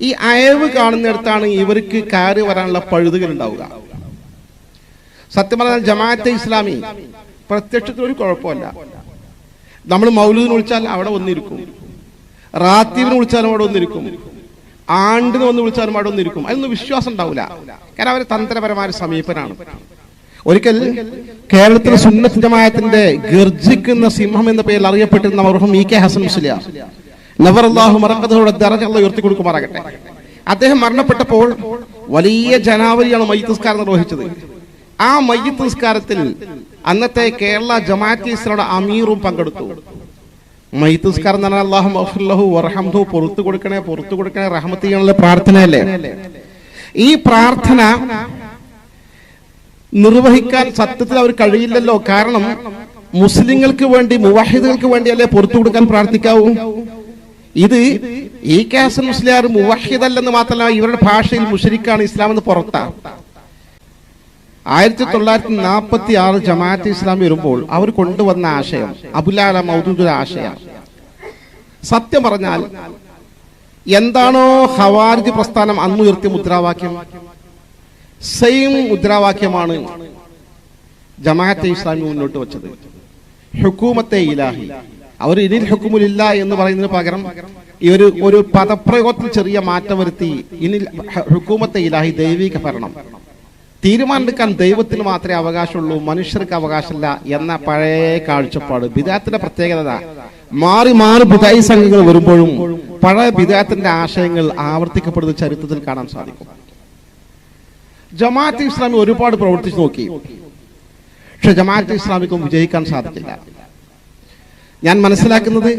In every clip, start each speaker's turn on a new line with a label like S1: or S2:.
S1: ഈ അയവ് കാണുന്നിടത്താണ് ഇവർക്ക് കയറി വരാനുള്ള പഴുതുകൾ ഉണ്ടാവുക. സത്യം പറഞ്ഞാൽ ജമാഅത്തെ ഇസ്ലാമി പ്രത്യക്ഷത്തിൽ ഒരു കുഴപ്പമില്ല. നമ്മൾ മൗലൂദിന് വിളിച്ചാൽ അവിടെ വന്നിരിക്കും. റാത്തീവിന് വിളിച്ചാലും അവിടെ വന്നിരിക്കും. ആണ്ടിന് വന്ന് വിളിച്ചാലും അവിടെ വന്നിരിക്കും. അതിനൊന്നും വിശ്വാസം ഉണ്ടാവില്ല. കാരണം അവർ തന്ത്രപരമായ സമീപനാണ്. ഒരിക്കൽ കേരളത്തിലെ സുന്നത്ത് ജമായത്തിന്റെ ഗർജിക്കുന്ന സിംഹം എന്ന പേരിൽ അറിയപ്പെട്ടിരുന്ന മർഹം ഇ കെ ഹസൻ മുസ്ലിയാർ നവർ അള്ളാഹു മറക്കതോടെ ദറജ അള്ളാഹ് ഉയർത്തി കൊടുക്കുമാറാകട്ടെ. അദ്ദേഹം മരണപ്പെട്ടപ്പോൾ വലിയ ജനാവലിയാണ് മയ്യത്തുസ്കാരം നിർവഹിച്ചത്. ആ മയ്യത്ത് നിസ്കാരത്തിൽ അന്നത്തെ കേരള ജമാഅത്ത് അമീറും പങ്കെടുത്തു. മയ്യത്ത് നിസ്കാരം എന്ന് പറഞ്ഞാൽ അള്ളാഹു വർഹംഹു പുറത്തു കൊടുക്കണേ പുറത്തു കൊടുക്കണേ റഹ്മത്ത് പ്രാർത്ഥനയല്ലേ? ഈ പ്രാർത്ഥന നിർവഹിക്കാൻ സത്യത്തിൽ അവർ കഴിയില്ലല്ലോ. കാരണം മുസ്ലിങ്ങൾക്ക് വേണ്ടി മുവാഹിദുകൾക്ക് വേണ്ടിയല്ലേ പുറത്തു കൊടുക്കാൻ പ്രാർത്ഥിക്കാവൂ? ഇത് ഈ കാസൻ മുസ്ലിയാർ മുവാഹിദല്ലെന്ന് മാത്രമല്ല ഇവരുടെ ഭാഷയിൽ മുഷരിക്കാണ് ഇസ്ലാം എന്ന് പുറത്താ. ആയിരത്തി തൊള്ളായിരത്തി നാൽപ്പത്തി ആറ് ജമാഅത്ത് ഇസ്ലാം വരുമ്പോൾ അവർ കൊണ്ടുവന്ന ആശയം അബുലാല മൗദൂദുൽ ആശയം. സത്യം പറഞ്ഞാൽ എന്താണോ ഹവാരിജ് പ്രസ്ഥാനം അന്ന് ഉയർത്തിയ മുദ്രാവാക്യം സെയിം മുദ്രാവാക്യമാണ് ജമാഅത്തെ ഇസ്ലാമി മുന്നോട്ട് വെച്ചത്. ഹുക്കൂമത്തെ ഇലാഹി. അവർ ഇനിൽ ഹുക്കുമില്ല എന്ന് പറയുന്നതിന് പകരം ഈ ഒരു ഒരു പദപ്രയോഗത്തിൽ ചെറിയ മാറ്റം വരുത്തി ഇനിൽ ഹുക്കൂമത്തെ ഇലാഹി ദൈവിക ഭരണം. തീരുമാനമെടുക്കാൻ ദൈവത്തിന് മാത്രമേ അവകാശമുള്ളൂ മനുഷ്യർക്ക് അവകാശമില്ല എന്ന പഴയ കാഴ്ചപ്പാട് ബിദാത്തിന്റെ പ്രത്യേകത. മാറി മാറി ബിദായി സംഘങ്ങൾ വരുമ്പോഴും പഴയ ബിദാത്തിന്റെ ആശയങ്ങൾ ആവർത്തിക്കപ്പെടുന്ന ചരിത്രത്തിൽ കാണാൻ സാധിക്കും. ജമാഅത്ത് ഇസ്ലാമി ഒരുപാട് പ്രവർത്തിച്ചു നോക്കി. പക്ഷെ ജമാഅത്ത് ഇസ്ലാമിക്കും വിജയിക്കാൻ സാധിച്ചില്ല ഞാൻ മനസ്സിലാക്കുന്നത്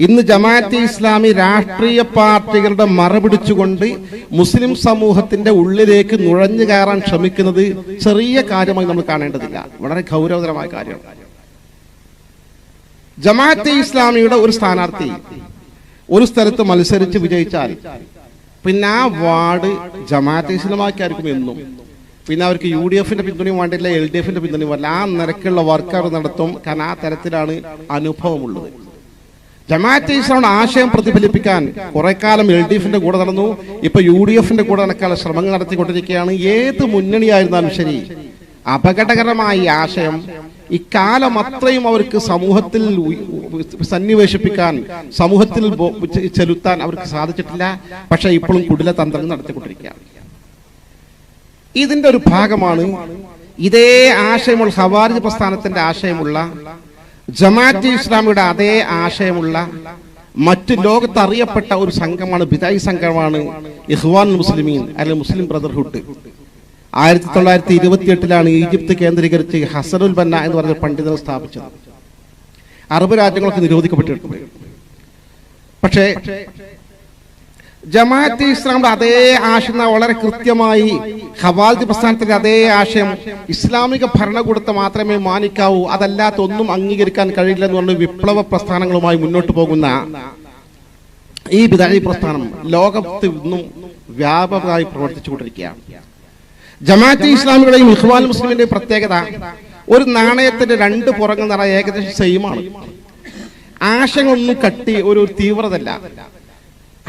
S1: ഇന്ന് ജമാഅത്തെ ഇസ്ലാമി രാഷ്ട്രീയ പാർട്ടികളുടെ മറപിടിച്ചുകൊണ്ട് മുസ്ലിം സമൂഹത്തിന്റെ ഉള്ളിലേക്ക് നുഴഞ്ഞു കയറാൻ ശ്രമിക്കുന്നത് ചെറിയ കാര്യമായി നമ്മൾ കാണേണ്ടതില്ല. വളരെ ഗൗരവതരമായ കാര്യമാണ് ജമാഅത്തെ ഇസ്ലാമിയുടെ ഒരു സ്ഥാനാർത്ഥി ഒരു സ്ഥലത്ത് മത്സരിച്ച് വിജയിച്ചാൽ പിന്നെ ആ വാർഡ് ജമാഅത്തെ ഇസ്ലാമാക്കായിരിക്കും എന്നും പിന്നെ അവർക്ക് യു ഡി എഫിന്റെ പിന്തുണയും വേണ്ടില്ല എൽ ഡി എഫിന്റെ പിന്തുണയും വേണ്ടില്ല ആ നിരക്കുള്ള വർക്ക് അവർ നടത്തും. കാരണം ആ തരത്തിലാണ് അനുഭവമുള്ളത്. ജമാഅത്തെ ഇസ്ലാമിന്റെ ആശയം പ്രതിഫലിപ്പിക്കാൻ കുറെ കാലം എൽ ഡി എഫിന്റെ കൂടെ നടന്നു. ഇപ്പൊ യു ഡി എഫിന്റെ കൂടെ നടക്കാനുള്ള ശ്രമങ്ങൾ നടത്തിക്കൊണ്ടിരിക്കുകയാണ്. ഏത് മുന്നണിയായിരുന്നാലും ശരി അപകടകരമായ ഈ ആശയം ഇക്കാലം അത്രയും അവർക്ക് സമൂഹത്തിൽ സന്നിവേശിപ്പിക്കാൻ സമൂഹത്തിൽ ചെലുത്താൻ അവർക്ക് സാധിച്ചിട്ടില്ല. പക്ഷെ ഇപ്പോഴും കുടില തന്ത്രങ്ങൾ നടത്തിക്കൊണ്ടിരിക്കുകയാണ്. ഇതിന്റെ ഒരു ഭാഗമാണ് ഇതേ ആശയമുള്ള ഹവാരിജ് പ്രസ്ഥാനത്തിന്റെ ആശയമുള്ള ജമാഅത്ത് ഇസ്ലാമിയുടെ അതേ ആശയമുള്ള മറ്റു ലോകത്ത് അറിയപ്പെട്ട ഒരു സംഘമാണ് ബിദായി സംഘമാണ് ഇഹ്വാൻ മുസ്ലിമീൻ അല്ലെങ്കിൽ മുസ്ലിം ബ്രദർഹുഡ്. ആയിരത്തി തൊള്ളായിരത്തി ഇരുപത്തി എട്ടിലാണ് ഈജിപ്ത് കേന്ദ്രീകരിച്ച് ഹസനുൽ ബന്ന എന്ന് പറഞ്ഞ പണ്ഡിതനെ സ്ഥാപിച്ചത്. അറബ് രാജ്യങ്ങളൊക്കെ നിരോധിക്കപ്പെട്ടിട്ടുണ്ട്. പക്ഷേ ജമാഅത്ത് ഇസ്ലാമിന്റെ അതേ ആശയം വളരെ കൃത്യമായി ഹവാൽജ് പ്രസ്ഥാനത്തിന്റെ അതേ ആശയം ഇസ്ലാമിക ഭരണകൂടത്തെ മാത്രമേ മാനിക്കാവൂ അതല്ലാത്ത ഒന്നും അംഗീകരിക്കാൻ കഴിയില്ല എന്ന് പറഞ്ഞ വിപ്ലവ പ്രസ്ഥാനങ്ങളുമായി മുന്നോട്ട് പോകുന്ന ഈ ബിദായി പ്രസ്ഥാനം ലോകത്ത് ഇന്നും വ്യാപകമായി പ്രവർത്തിച്ചു കൊണ്ടിരിക്കുകയാണ് ജമാഅത്ത് ഇസ്ലാമികളുടെയും ഇഖ്വാൻ മുസ്ലിമിന്റെയും പ്രത്യേകത ഒരു നാണയത്തിന്റെ രണ്ട് പുറങ്ങൾ നിറ ഏകദേശം സെയിമാണ് ആശയങ്ങളൊന്നും കട്ടി ഒരു തീവ്രതല്ല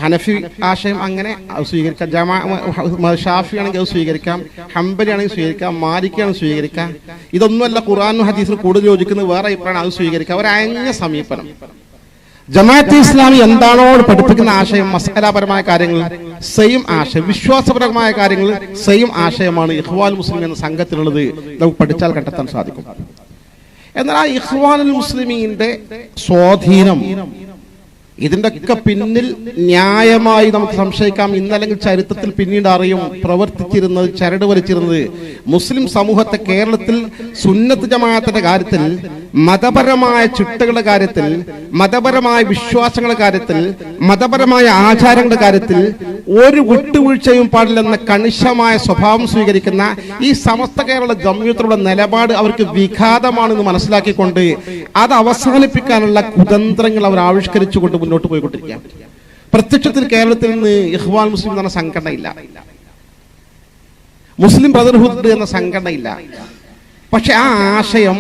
S1: ഹനഫി ആശയം അങ്ങനെ സ്വീകരിക്കാം. ജമാ ഷാഫി ആണെങ്കിൽ അത് സ്വീകരിക്കാം. ഹംബലി ആണെങ്കിൽ സ്വീകരിക്കാം. മാലിക്കാണെങ്കിൽ സ്വീകരിക്കാം. ഇതൊന്നുമല്ല ഖുറാനും ഹദീസിനും കൂടുതൽ യോജിക്കുന്നത്. വേറെ അഭിപ്രായം അത് സ്വീകരിക്കാം. ഒരു അയഞ്ഞ സമീപനം. ജമാഅത്ത് ഇസ്ലാമി എന്താണോ പഠിപ്പിക്കുന്ന ആശയം? മസാലാപരമായ കാര്യങ്ങൾ സെയിം ആശയം. വിശ്വാസപരമായ കാര്യങ്ങൾ സെയിം ആശയമാണ് ഇഹ്വാൽ മുസ്ലിം എന്ന സംഘത്തിലുള്ളത്. നമുക്ക് പഠിച്ചാൽ കണ്ടെത്താൻ സാധിക്കും. എന്നാൽ ആ ഇഹ്വാൻ മുസ്ലിമീന്റെ സ്വാധീനം ഇതിന്റെ ഒക്കെ പിന്നിൽ ന്യായമായി നമുക്ക് സംശയിക്കാം. ഇന്നല്ലെങ്കിൽ ചരിത്രത്തിൽ പിന്നീട് അറിയും പ്രവർത്തിച്ചിരുന്നത് ചരട് വലിച്ചിരുന്നത്. മുസ്ലിം സമൂഹത്തെ കേരളത്തിൽ സുന്നത്ത് ജമാഅത്തിന്റെ കാര്യത്തിൽ മതപരമായ ചിട്ടകളുടെ കാര്യത്തിൽ മതപരമായ വിശ്വാസങ്ങളുടെ കാര്യത്തിൽ മതപരമായ ആചാരങ്ങളുടെ കാര്യത്തിൽ ഒരു വിട്ടുവീഴ്ചയും പാടില്ലെന്ന കണിശമായ സ്വഭാവം സ്വീകരിക്കുന്ന ഈ സമസ്ത കേരള ജമ്യൂത്തിലുള്ള നിലപാട് അവർക്ക് വിഘാതമാണെന്ന് മനസ്സിലാക്കിക്കൊണ്ട് അത് അവസാനിപ്പിക്കാനുള്ള കുതന്ത്രങ്ങൾ അവർ ആവിഷ്കരിച്ചുകൊണ്ട് മുന്നോട്ട് പോയിക്കൊണ്ടിരിക്കുക പ്രത്യക്ഷത്തിൽ കേരളത്തിൽ നിന്ന് ഇഹ്വാൻ മുസ്ലിം എന്ന സംഘടന ഇല്ല മുസ്ലിം ബ്രദർഹുഡ് എന്ന സംഘടന ഇല്ല പക്ഷെ ആ ആശയം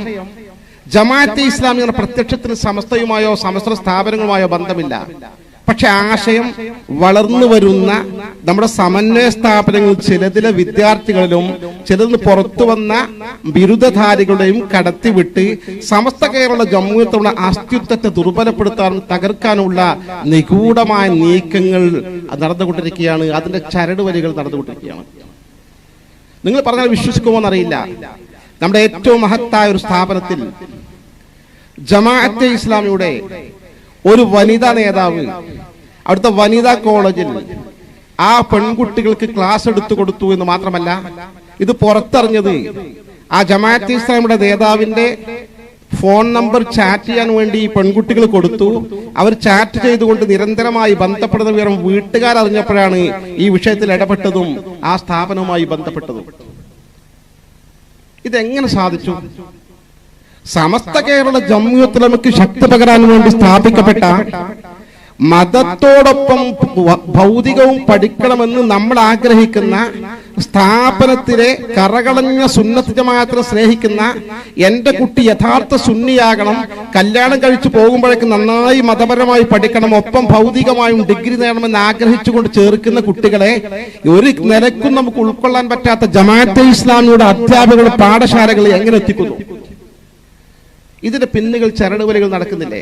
S1: ജമാഅത്തെ ഇസ്ലാമി എന്ന പ്രത്യക്ഷത്തിന് സമസ്തയുമായോ സമസ്ത സ്ഥാപനങ്ങളുമായോ ബന്ധമില്ല. പക്ഷെ ആശയം വളർന്നു വരുന്ന നമ്മുടെ സമന്വയ സ്ഥാപനങ്ങളിൽ ചിലതിലെ വിദ്യാർത്ഥികളിലും ചിലതിൽ പുറത്തു വന്ന ബിരുദധാരികളുടെയും കടത്തിവിട്ട് സമസ്ത കേരള ജമ്മുയത്തുള്ള അസ്തിത്വത്തെ ദുർബലപ്പെടുത്താനും തകർക്കാനുള്ള നിഗൂഢമായ നീക്കങ്ങൾ നടന്നുകൊണ്ടിരിക്കുകയാണ്. അതിന്റെ ചരടുവലികൾ നടന്നുകൊണ്ടിരിക്കുകയാണ്. നിങ്ങൾ പറഞ്ഞാൽ വിശ്വസിക്കുമോ എന്നറിയില്ല. നമ്മുടെ ഏറ്റവും മഹത്തായ ഒരു സ്ഥാപനത്തിൽ ജമാഅത്തെ ഇസ്ലാമിയുടെ ഒരു വനിതാ നേതാവ്. അവിടുത്തെ വനിതാ കോളേജിൽ ആ പെൺകുട്ടികൾക്ക് ക്ലാസ് എടുത്തു കൊടുത്തു എന്ന് മാത്രമല്ല ഇത് പുറത്തറിഞ്ഞത് ആ ജമാഅത്ത് ഇസ്ലാമിയുടെ നേതാവിന്റെ ഫോൺ നമ്പർ ചാറ്റ് ചെയ്യാൻ വേണ്ടി ഈ പെൺകുട്ടികൾ കൊടുത്തു. അവർ ചാറ്റ് ചെയ്തുകൊണ്ട് നിരന്തരമായി ബന്ധപ്പെടുന്ന വിവരം വീട്ടുകാർ അറിഞ്ഞപ്പോഴാണ് ഈ വിഷയത്തിൽ ഇടപെട്ടതും ആ സ്ഥാപനവുമായി ബന്ധപ്പെട്ടതും. ഇതെങ്ങനെ സാധിച്ചു? സമസ്ത കേരള ജമ്മുയത്തിലമക്ക് ശക്തി പകരാൻ വേണ്ടി സ്ഥാപിക്കപ്പെട്ട മതത്തോടൊപ്പം ഭൗതികവും പഠിക്കണമെന്ന് നമ്മൾ ആഗ്രഹിക്കുന്ന സ്ഥാപനത്തിലെ കറകളഞ്ഞ സുന്നത്ത് ജമാഅത്തിനെ സ്നേഹിക്കുന്ന എന്റെ കുട്ടി യഥാർത്ഥ സുന്നിയാകണം. കല്യാണം കഴിച്ചു പോകുമ്പോഴേക്ക് നന്നായി മതപരമായി പഠിക്കണം. ഒപ്പം ഭൗതികമായും ഡിഗ്രി നേടണമെന്ന് ആഗ്രഹിച്ചുകൊണ്ട് ചേർക്കുന്ന കുട്ടികളെ ഒരു നിലക്കും നമുക്ക് ഉൾക്കൊള്ളാൻ പറ്റാത്ത ജമാഅത്തെ ഇസ്ലാമിയുടെ അധ്യാപകരുടെ പാഠശാലകളെ എങ്ങനെ എത്തിക്കുന്നു? ഇതിന്റെ പിന്നുകൾ ചരടുവലകൾ നടക്കുന്നില്ലേ?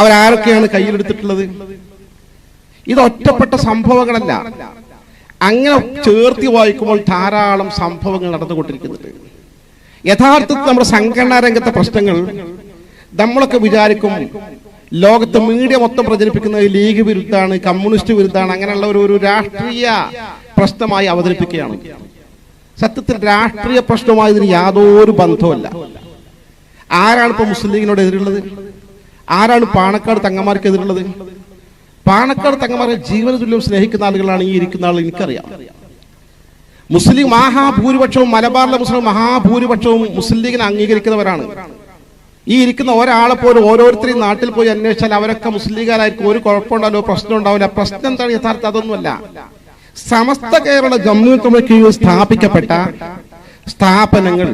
S1: അവരാരൊക്കെയാണ് കയ്യിലെടുത്തിട്ടുള്ളത്? ഇത് ഒറ്റപ്പെട്ട സംഭവങ്ങളല്ല. അങ്ങനെ ചേർത്തി വായിക്കുമ്പോൾ ധാരാളം സംഭവങ്ങൾ നടന്നുകൊണ്ടിരിക്കുന്നുണ്ട്. യഥാർത്ഥത്തിൽ നമ്മുടെ സംഘടനാ രംഗത്തെ പ്രശ്നങ്ങൾ നമ്മളൊക്കെ വിചാരിക്കും ലോകത്ത് മീഡിയ മൊത്തം പ്രചരിപ്പിക്കുന്ന ലീഗ് വിരുദ്ധാണ് കമ്മ്യൂണിസ്റ്റ് വിരുദ്ധാണ് അങ്ങനെയുള്ള ഒരു ഒരു രാഷ്ട്രീയ പ്രശ്നമായി അവതരിപ്പിക്കുകയാണ്. സത്യത്തിൽ രാഷ്ട്രീയ പ്രശ്നമായതിന് യാതൊരു ബന്ധവുമല്ല. ആരാണ് ഇപ്പൊ മുസ്ലിം ലീഗിനോട് എതിരുള്ളത്? ആരാണ് പാണക്കാട് തങ്ങന്മാർക്ക് എതിരുള്ളത്? പാണക്കാട് തങ്ങന്മാരെ ജീവന തുല്യം സ്നേഹിക്കുന്ന ആളുകളാണ് ഈ ഇരിക്കുന്ന ആൾ എനിക്കറിയാം. മുസ്ലിം മഹാഭൂരിപക്ഷവും മലബാറിലെ മുസ്ലിം മഹാഭൂരിപക്ഷവും മുസ്ലിം ലീഗിനെ അംഗീകരിക്കുന്നവരാണ്. ഈ ഇരിക്കുന്ന ഒരാളെ പോലും ഓരോരുത്തരെയും നാട്ടിൽ പോയി അന്വേഷിച്ചാൽ അവരൊക്കെ മുസ്ലിം ലീഗുകാരായിരിക്കും. ഒരു കുഴപ്പമുണ്ടാവില്ല പ്രശ്നം ഉണ്ടാവില്ല പ്രശ്നം എന്താണ് യഥാർത്ഥം അതൊന്നുമല്ല. സമസ്ത കേരള ജമ്മു കീഴിൽ സ്ഥാപിക്കപ്പെട്ട സ്ഥാപനങ്ങൾ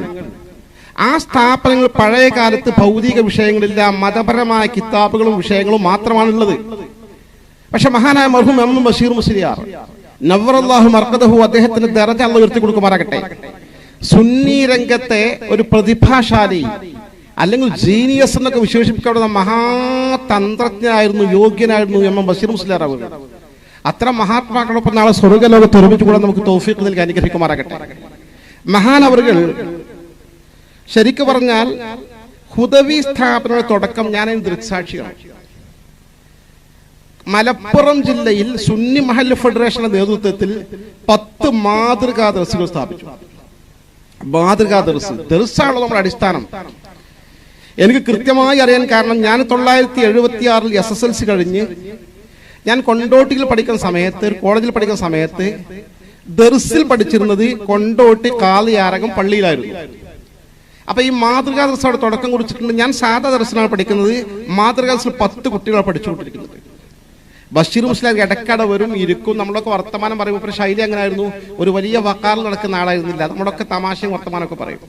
S1: ആ സ്ഥാപനങ്ങൾ പഴയ കാലത്ത് ഭൗതിക വിഷയങ്ങളില്ല മതപരമായ കിതാബുകളും വിഷയങ്ങളും മാത്രമാണുള്ളത്. പക്ഷെ മഹാനായ മർഹൂം എം ബഷീർ മുസ്ലിയാർ നവറല്ലാഹു മർക്കദഹു അദ്ദേഹത്തിന് ദറജ അള്ള ഉയർത്തി കൊടുക്കുമാറാകട്ടെ. സുന്നി രംഗത്തെ ഒരു പ്രതിഭാശാലി അല്ലെങ്കിൽ ജീനിയസ് എന്നൊക്കെ വിശേഷിപ്പിക്കാവുന്ന മഹാതന്ത്രജ്ഞനായിരുന്നു യോഗ്യനായിരുന്നു എം എം ബഷീർ മുസ്ലിയാർ അവർ. അത്ര മഹാത്മാക്കളൊപ്പം നാളെ സ്വർഗലോകത്ത് ഒരുമിച്ച് കൂടാൻ നമുക്ക് തോഫീക്ക് നൽകി അനുഗ്രഹിക്കുമാറാകട്ടെ. മഹാനവറുകൾ ശരിക്കു പറഞ്ഞാൽ ഹുദവി സ്ഥാപനയുടെ തുടക്കം ഞാൻ ദൃക്സാക്ഷിയാണ്. മലപ്പുറം ജില്ലയിൽ സുന്നി മഹൽ ഫെഡറേഷന്റെ നേതൃത്വത്തിൽ പത്ത് മാതൃകാ ദർസുകൾ സ്ഥാപിച്ചു. മാതൃകാ ദർസ് ദർസാണല്ലോ നമ്മുടെ അടിസ്ഥാനം. എനിക്ക് കൃത്യമായി അറിയാൻ കാരണം ഞാൻ തൊള്ളായിരത്തി എഴുപത്തി ആറിൽ എസ് എസ് എൽ സി കഴിഞ്ഞ് ഞാൻ കൊണ്ടോട്ടിയിൽ പഠിക്കുന്ന സമയത്ത് കോളേജിൽ പഠിക്കുന്ന സമയത്ത് ദർസിൽ പഠിച്ചിരുന്നത് കൊണ്ടോട്ടി കാളിയാരകം പള്ളിയിലായിരുന്നു. അപ്പൊ ഈ മാതൃകാ ദർസ് അവിടെ തുടക്കം കുറിച്ചിട്ടുണ്ട്. ഞാൻ സാധാ ദർശനമാണ് പഠിക്കുന്നത്. മാതൃകാ ദർസിൽ പത്ത് കുട്ടികളാണ് പഠിച്ചുകൊണ്ടിരിക്കുന്നത്. ബഷീർ മുസ്ലിം ഇടക്കട വരും ഇരിക്കും. നമ്മളൊക്കെ വർത്തമാനം പറയും. ഇപ്പൊ ശൈലി അങ്ങനെ ആയിരുന്നു ഒരു വലിയ വക്കാറിൽ നടക്കുന്ന ആളായിരുന്നില്ല. നമ്മളൊക്കെ തമാശയും വർത്തമാനമൊക്കെ പറയും.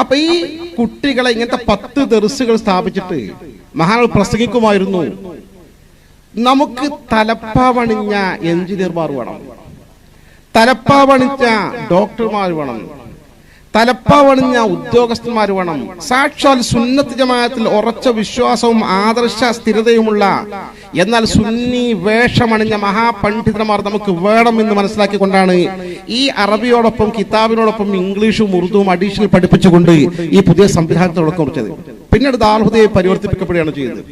S1: അപ്പൊ ഈ കുട്ടികളെ ഇങ്ങനത്തെ പത്ത് ദർസുകൾ സ്ഥാപിച്ചിട്ട് മഹാനാൾ പ്രസംഗിക്കുമായിരുന്നു. നമുക്ക് തലപ്പാവണിഞ്ഞ എഞ്ചിനീയർമാർ വേണം. തലപ്പാവണിഞ്ഞ ഡോക്ടർമാർ വേണം. തലപ്പാവണിഞ്ഞ ഉദ്യോഗസ്ഥന്മാർ വേണം. സാക്ഷാൽ സുന്നത്ത് ജമാഅത്തിൽ ഉറച്ച വിശ്വാസവും ആദർശ സ്ഥിരതയുമുള്ള എന്നാൽ സുന്നി വേഷമണിഞ്ഞ മഹാപണ്ഡിതന്മാർ നമുക്ക് വേണം എന്ന് മനസ്സിലാക്കിക്കൊണ്ടാണ് ഈ അറബിയോടൊപ്പം കിതാബിനോടൊപ്പം ഇംഗ്ലീഷും ഉറുദുവും അഡീഷണൽ പഠിപ്പിച്ചുകൊണ്ട് ഈ പുതിയ സംവിധാനത്തെ തുടക്കം കുറിച്ചത് പിന്നീട് ദാർഹുദയെ പരിവർത്തിപ്പിക്കപ്പെടുകയാണ് ചെയ്തത്.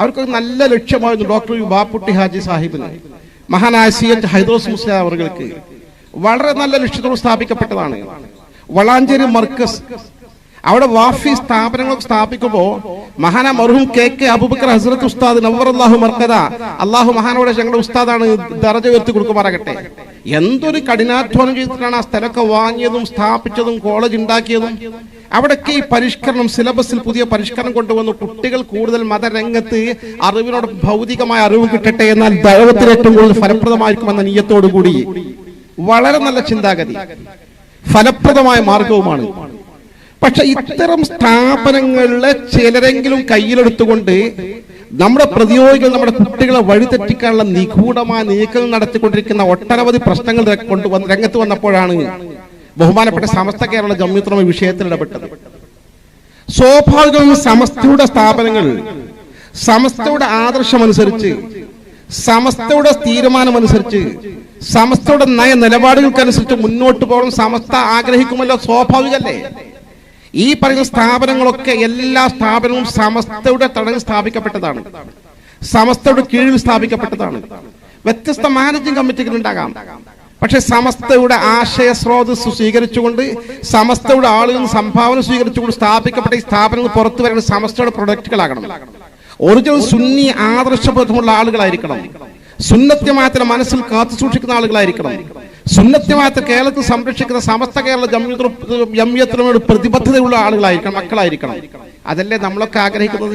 S1: അവർക്ക് നല്ല ലക്ഷ്യമായിരുന്നു ഡോക്ടർ ബാപ്പുട്ടി ഹാജി സാഹിബിന്. മഹാനായ സി എച്ച് ഹൈദ്രോസ് മുസ്ലിം അവർക്ക് വളരെ നല്ല ലക്ഷ്യത്തോട് സ്ഥാപിക്കപ്പെട്ടതാണ്. വളാഞ്ചേരി മർക്കസ്. അവിടെ വാഫി സ്ഥാപനങ്ങൾ സ്ഥാപിക്കുമ്പോൾ മഹാന മർഹും കെ കെ അബുബക്കർ ഹസ്രത്ത് ഉസ്താദ് നവർ അള്ളാഹു മർക്കത അള്ളാഹു മഹാനോടെ ഞങ്ങളുടെ ഉസ്താദാണ് ദറജ ഉയർത്തി കൊടുക്കുമാറാകട്ടെ എന്തൊരു കഠിനാധ്വാനം ചെയ്തിട്ടാണ് ആ സ്ഥലമൊക്കെ വാങ്ങിയതും സ്ഥാപിച്ചതും കോളേജ് ഉണ്ടാക്കിയതും. അവിടൊക്കെ ഈ പരിഷ്കരണം സിലബസിൽ പുതിയ പരിഷ്കരണം കൊണ്ടുവന്നു കുട്ടികൾ കൂടുതൽ മതരംഗത്ത് അറിവിനോട് ഭൗതികമായ അറിവ് കിട്ടട്ടെ എന്നാൽ ദൈവത്തിന് ഏറ്റവും കൂടുതൽ ഫലപ്രദമായിരിക്കുമെന്ന നീയത്തോടു കൂടി വളരെ നല്ല ചിന്താഗതി. ഫലപ്രദമായ മാർഗവുമാണ്. പക്ഷെ ഇത്തരം സ്ഥാപനങ്ങളിലെ ചിലരെങ്കിലും കയ്യിലെടുത്തുകൊണ്ട് നമ്മുടെ പ്രതിയോഗികൾ നമ്മുടെ കുട്ടികളെ വഴിതെറ്റിക്കാനുള്ള നിഗൂഢമായ നീക്കങ്ങൾ നടത്തിക്കൊണ്ടിരിക്കുന്ന ഒട്ടനവധി പ്രശ്നങ്ങൾ കൊണ്ടുവന്ന് രംഗത്ത് വന്നപ്പോഴാണ് ബഹുമാനപ്പെട്ട സമസ്ത കേരള ജമ്മിത്രമ വിഷയത്തിൽ ഇടപെട്ടത്. സ്വാഭാവികവും സമസ്തയുടെ സ്ഥാപനങ്ങൾ സമസ്തയുടെ ആദർശമനുസരിച്ച് സമസ്തയുടെ തീരുമാനമനുസരിച്ച് സമസ്തയുടെ നയ നിലപാടുകൾക്കനുസരിച്ച് മുന്നോട്ട് പോകണം. സമസ്ത ആഗ്രഹിക്കുമല്ലോ സ്വാഭാവികല്ലേ ഈ പറയുന്ന സ്ഥാപനങ്ങളൊക്കെ എല്ലാ സ്ഥാപനവും സമസ്തയുടെ തടവിൽ സ്ഥാപിക്കപ്പെട്ടതാണ്. സമസ്തയുടെ കീഴിൽ സ്ഥാപിക്കപ്പെട്ടതാണ്. വ്യത്യസ്ത മാനേജിംഗ് കമ്മിറ്റികൾ ഉണ്ടാകാം. പക്ഷെ സമസ്തയുടെ ആശയ സ്രോതസ് സ്വീകരിച്ചുകൊണ്ട് സമസ്തയുടെ ആളുകൾ സംഭാവന സ്വീകരിച്ചുകൊണ്ട് സ്ഥാപിക്കപ്പെട്ട ഈ സ്ഥാപനങ്ങൾ പുറത്തു വരുന്ന സമസ്തയുടെ പ്രൊഡക്റ്റുകളാകണം. ഒറിജിനൽ സുന്നി ആദർശബോധമുള്ള ആളുകളായിരിക്കണം. സുന്നത്യമായത്തിന്റെ മനസ്സിൽ കാത്തു സൂക്ഷിക്കുന്ന ആളുകളായിരിക്കണം. സുന്നത്യമായത്തെ കേരളത്തിൽ സംരക്ഷിക്കുന്ന സമസ്ത കേരള ജമ്യത്തിനോട് പ്രതിബദ്ധതയുള്ള ആളുകളായിരിക്കണം മക്കളായിരിക്കണം. അതല്ലേ നമ്മളൊക്കെ ആഗ്രഹിക്കുന്നത്?